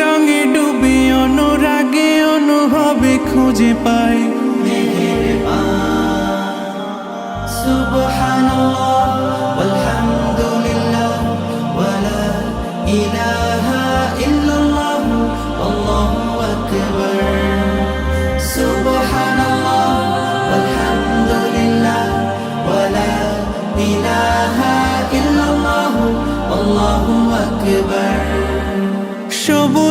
রঙে ডুবে অনুরাগে অনুভবে খুঁজে পাই।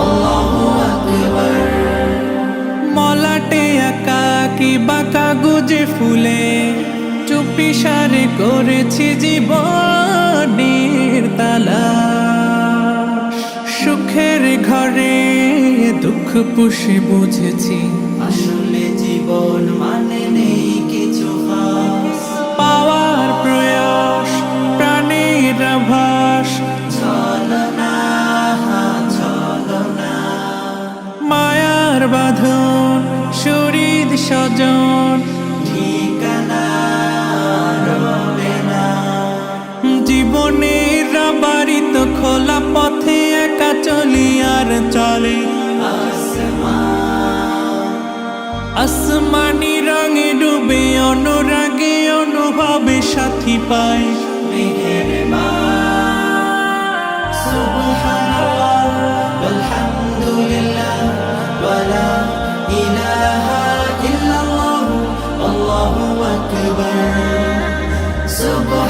আল্লাহু আকবার মলাটে একা কি বাঁকা গুজে ফুলে চুপি সারে করেছি জীবনের তালা। সুখের ঘরে দুঃখ পুষে বুঝেছি। আসলে জীবন মানে বাঁধন, শরীর স্বজন ঠিকানা রবে না। জীবনের খোলা পথে একা চলি আর চলে। আসমানি রঙে ডুবে, অনুরাগে অনুভবে সাথী পায়।